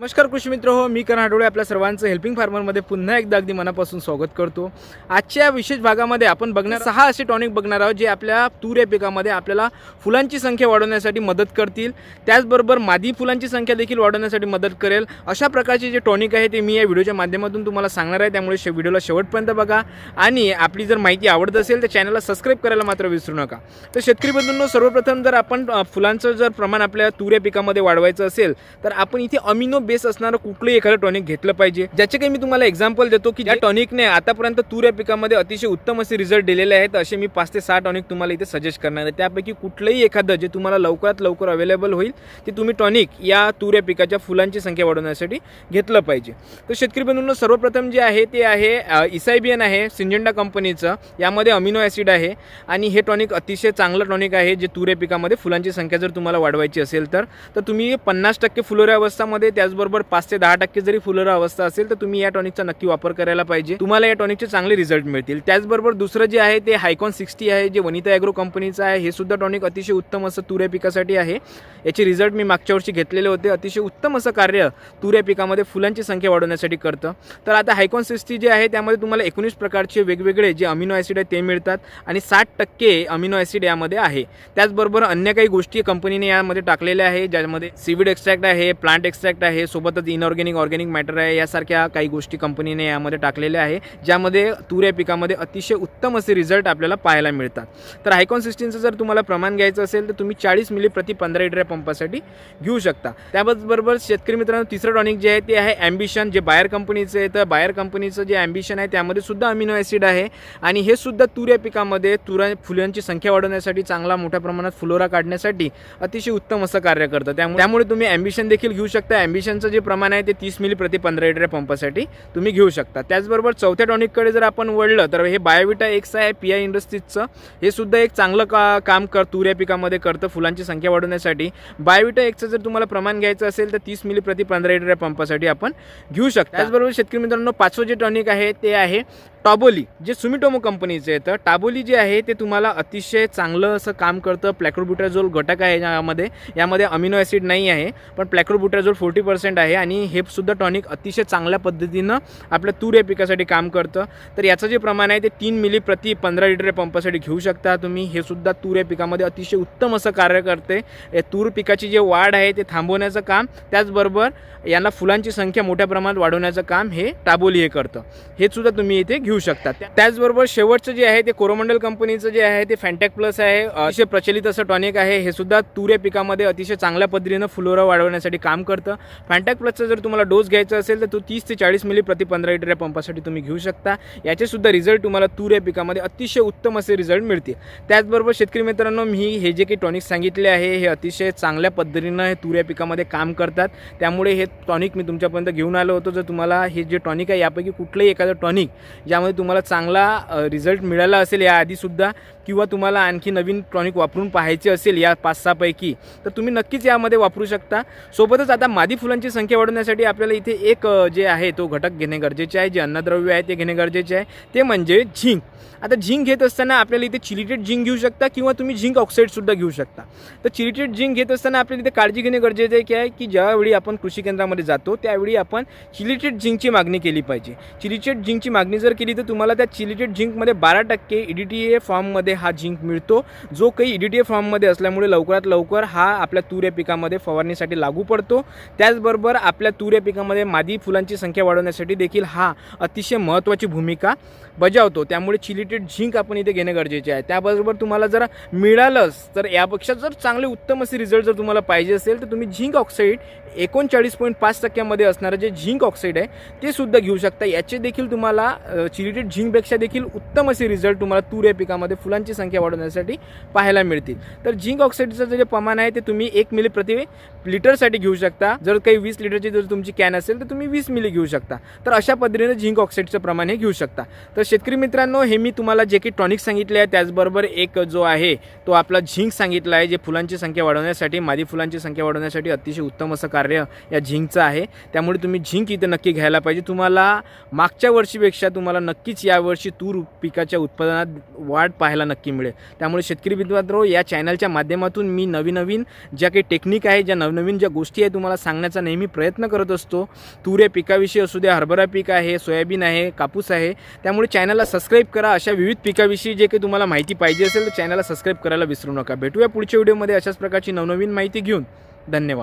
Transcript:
नमस्कार कृषी मित्र हो मी करण हाडोळे आपल्या सर्वांचं हेल्पिंग फार्मरमध्ये पुन्हा एकदा अगदी मनापासून स्वागत करतो. आजच्या विशेष भागामध्ये आपण बघणार सहा असे टॉनिक बघणार आहोत जे आपल्या तूर या पिकामध्ये आपल्याला फुलांची संख्या वाढवण्यासाठी मदत करतील. त्याचबरोबर मादी फुलांची संख्या देखील वाढवण्यासाठी मदत करेल. अशा प्रकारचे जे टॉनिक आहे ते मी या व्हिडिओच्या माध्यमातून तुम्हाला सांगणार आहे त्यामुळे शे व्हिडिओला शेवटपर्यंत बघा. आणि आपली जर माहिती आवडत असेल तर चॅनलला सबस्क्राईब करायला मात्र विसरू नका. तर शेतकरी बंधूंनो सर्वप्रथम जर आपण फुलांचं जर प्रमाण आपल्या तूर या पिकामध्ये वाढवायचं असेल तर आपण इथे अमिनो बेस असणारं कुठलंही एखादं टॉनिक घेतलं पाहिजे. ज्याचे काही मी तुम्हाला एक्झाम्पल देतो की ज्या टॉनिकने आतापर्यंत तूर या पिकामध्ये अतिशय उत्तम असे रिझल्ट दिलेले आहेत असे मी पाच ते सहा टॉनिक तुम्हाला इथे सजेस्ट करणार आहे. त्यापैकी कुठलंही एखादं जे तुम्हाला लवकरात लवकर अवेलेबल होईल ते तुम्ही टॉनिक या तूर या पिकाच्या फुलांची संख्या वाढवण्यासाठी घेतलं पाहिजे. तर शेतकरी बंधूंना सर्वप्रथम जे आहे ते आहे इसायबियन आहे सिंजेंडा कंपनीचं यामध्ये अमिनो ॲसिड आहे आणि हे टॉनिक अतिशय चांगलं टॉनिक आहे जे तुरे पिकामध्ये फुलांची संख्या जर तुम्हाला वाढवायची असेल तर तर तुम्ही पन्नास टक्के फुलोऱ्या अवस्थामध्ये त्याचबरोबर पाच ते दहा टक्के जरी फुलर अवस्था असेल तर तुम्ही या टॉनिकचा नक्की वापर करायला पाहिजे. तुम्हाला या टॉनिकचे चांगले रिझल्ट मिळतील. त्याचबरोबर दुसरं जे आहे ते हायकॉन सिक्स्टी आहे जे वनिता ॲग्रो कंपनीचं आहे हे सुद्धा टॉनिक अतिशय उत्तम असं तुऱ्या पिकासाठी आहे. याचे रिझल्ट मी मागच्या वर्षी घेतलेले होते. अतिशय उत्तम असं कार्य तुऱ्या पिकामध्ये फुलांची संख्या वाढवण्यासाठी करतं. तर आता हायकॉन सिक्स्टी जे आहे त्यामध्ये तुम्हाला एकोणीस प्रकारचे वेगवेगळे जे अमिनो ॲसिड आहे ते मिळतात आणि साठ टक्के अमिनो ॲसिड यामध्ये आहे. त्याचबरोबर अन्य काही गोष्टी कंपनीने यामध्ये टाकलेल्या आहे ज्यामध्ये सीविड एक्स्ट्रॅक्ट आहे प्लांट एक्स्ट्रॅक्ट आहे सोबतच इनऑर्गॅनिक ऑर्गॅनिक मॅटर आहे यासारख्या काही गोष्टी कंपनीने यामध्ये टाकलेल्या आहे ज्यामध्ये तूर या पिकामध्ये अतिशय उत्तम असे रिझल्ट आपल्याला पाहायला मिळतात. तर हायकॉन सिस्टीमचं जर तुम्हाला प्रमाण घ्यायचं असेल तर तुम्ही चाळीस मिली प्रति पंधरा लिटर या पंपासाठी घेऊ शकता. त्याबरोबर शेतकरी मित्रांनो तिसरं टॉनिक जे आहे ते आहे ॲम्बिशन जे बायर कंपनीचं आहे तर बायर कंपनीचं जे ॲम्बिशन आहे त्यामध्ये सुद्धा अमिनो ॲसिड आहे. आणि हे सुद्धा तूर या पिकामध्ये तुरा फुलांची संख्या वाढवण्यासाठी चांगला मोठ्या प्रमाणात फुलोरा काढण्यासाठी अतिशय उत्तम असं कार्य करतं. त्यामुळे त्यामुळे तुम्ही ॲम्बिशन देखील घेऊ शकता. ॲम्बिशन ॲम्बिशनचं जे प्रमाण आहे ते तीस मिली प्रति पंधरा लिटर पंपासाठी तुम्ही घेऊ शकता. त्याचबरोबर चौथ्या टॉनिककडे जर आपण वळलं तर हे बायोविटा एक्स आहे पी आय इंडस्ट्रीजचं. हे सुद्धा एक चांगलं का काम कर तुऱ्या पिकामध्ये करतं फुलांची संख्या वाढवण्यासाठी. बायोविटा एक्सचं जर तुम्हाला प्रमाण घ्यायचं असेल तर तीस मिली प्रति पंधरा लिटर पंपासाठी आपण घेऊ शकता. त्याचबरोबर शेतकरी मित्रांनो पाचवं जे टॉनिक आहे ते आहे टाबोली जे सुमिटोमो कंपनीचे आहे तर टाबोली जे आहे ते तुम्हाला अतिशय चांगलं असं काम करतं. प्लॅक्रोब्युटाझोल घटक आहे यामध्ये. यामध्ये अमिनो ॲसिड नाही आहे पण प्लॅक्रोब्युटाझोल फोर्टी पर्सेंट आहे आणि हे सुद्धा टॉनिक अतिशय चांगल्या पद्धतीनं आपल्या तूर या पिकासाठी काम करतं. तर याचं जे प्रमाण आहे ते तीन मिली प्रति पंधरा लिटर या पंपासाठी घेऊ शकता तुम्ही. हे सुद्धा तूर या पिकामध्ये अतिशय उत्तम असं कार्य करते. तूर पिकाची जे वाढ आहे ते थांबवण्याचं काम त्याचबरोबर यांना फुलांची संख्या मोठ्या प्रमाणात वाढवण्याचं काम हे टाबोली हे करतं. हे सुद्धा तुम्ही इथे घेऊ घेऊ शकतात. त्याचबरोबर शेवटचं जे आहे ते कोरोमंडल कंपनीचं जे आहे ते फॅन्टॅक प्लस आहे. अतिशय प्रचलित असं टॉनिक आहे. हे सुद्धा तुऱ्या पिकामध्ये अतिशय चांगल्या पद्धतीनं फुलोरा वाढवण्यासाठी काम करतं. फॅन्टॅक प्लसचा जर तुम्हाला डोस घ्यायचा असेल तर तो तीस ते चाळीस मिली प्रति पंधरा लिटर या पंपासाठी तुम्ही घेऊ शकता. याचे सुद्धा रिझल्ट तुम्हाला तूर या पिकामध्ये अतिशय उत्तम असे रिझल्ट मिळतील. त्याचबरोबर शेतकरी मित्रांनो मी हे जे काही टॉनिक सांगितले आहे हे अतिशय चांगल्या पद्धतीनं हे तूर या पिकामध्ये काम करतात. त्यामुळे हे टॉनिक मी तुमच्यापर्यंत घेऊन आलो होतो. जर तुम्हाला हे जे टॉनिक आहे यापैकी कुठलंही एखादं टॉनिक ज्या ज्यामध्ये तुम्हाला चांगला रिझल्ट मिळाला असेल याआधीसुद्धा किंवा तुम्हाला आणखी नवीन टॉनिक वापरून पाहायचे असेल या पाच सहापैकी तर तुम्ही नक्कीच यामध्ये वापरू शकता. सोबतच आता मादी फुलांची संख्या वाढवण्यासाठी आपल्याला इथे एक जे आहे तो घटक घेणे गरजेचे आहे जे अन्नद्रव्य आहे ते घेणे गरजेचे आहे. ते म्हणजे झिंक. आता झिंक घेत असताना आपल्याला इथे चिलिटेड झिंक घेऊ शकता किंवा तुम्ही झिंक ऑक्साईडसुद्धा घेऊ शकता. तर चिलिटेड झिंक घेत असताना आपल्याला इथे काळजी घेणे गरजेचं आहे की आहे की ज्यावेळी आपण कृषी केंद्रामध्ये जातो त्यावेळी आपण चिलिटेड झिंकची मागणी केली पाहिजे. चिलिटेड झिंकची मागणी जर केली तर तुम्हाला त्या चिलिटेड झिंकमध्ये बारा टक्के ई डी टी ए फॉर्ममध्ये हा झिंक मिळतो. जो काही ई डी टी ए फॉर्ममध्ये असल्यामुळे लवकरात लवकर हा आपल्या तूर या पिकामध्ये फवारणीसाठी लागू पडतो. त्याचबरोबर आपल्या तूर या पिकामध्ये मादी फुलांची संख्या वाढवण्यासाठी देखील हा अतिशय महत्त्वाची भूमिका बजावतो. त्यामुळे चिलिटेड झिंक आपण इथे घेणे गरजेचे आहे. त्याबरोबर तुम्हाला जर मिळालंच तर यापेक्षा जर चांगले उत्तम असे रिझल्ट जर तुम्हाला पाहिजे असेल तर तुम्ही झिंक ऑक्साईड एकोणचाळीस पॉईंट पाच टक्क्यामध्ये असणारं जे झिंक ऑक्साईड आहे ते सुद्धा घेऊ शकता. याचे देखील तुम्हाला चिरिटेड झिंकपेक्षा देखील उत्तम असे रिझल्ट तुम्हाला तूर या पिकामध्ये फुलांची संख्या वाढवण्यासाठी पाहायला मिळतील. तर झिंक ऑक्साईडचं जे प्रमाण आहे ते तुम्ही एक मिली प्रति लिटरसाठी घेऊ शकता. जर काही वीस लिटरची जर तुमची कॅन असेल तर तुम्ही वीस मिली घेऊ शकता. तर अशा पद्धतीने झिंक ऑक्साईडचं प्रमाण हे घेऊ शकता. तर शेतकरी मित्रांनो हे मी तुम्हाला तुम्हाला जे काही टॉनिक सांगितले आहे त्याचबरोबर एक जो आहे तो आपला झिंक सांगितला आहे जे फुलांची संख्या वाढवण्यासाठी मादी फुलांची संख्या वाढवण्यासाठी अतिशय उत्तम असं कार्य या झिंकचं आहे. त्यामुळे तुम्ही झिंक इथं नक्की घ्यायला पाहिजे. तुम्हाला मागच्या वर्षीपेक्षा तुम्हाला नक्कीच यावर्षी तूर पिकाच्या उत्पादनात वाढ पाहायला नक्की मिळेल. त्यामुळे शेतकरी मित्रांनो या चॅनलच्या माध्यमातून मी नवीन नवीन ज्या काही टेक्निक आहे ज्या नवनवीन ज्या गोष्टी आहे तुम्हाला सांगण्याचा नेहमी प्रयत्न करत असतो. तूर या पिकाविषयी असू द्या हरभरा पीक आहे सोयाबीन आहे कापूस आहे. त्यामुळे चॅनलला सबस्क्राईब करा. अशा विविध पिकाविषयी जे काही तुम्हाला माहिती पाहिजे असेल तर चॅनलला सबस्क्राईब करायला विसरू नका. भेटूया पुढच्या व्हिडिओमध्ये अशाच प्रकारची नवनवीन माहिती घेऊन. धन्यवाद.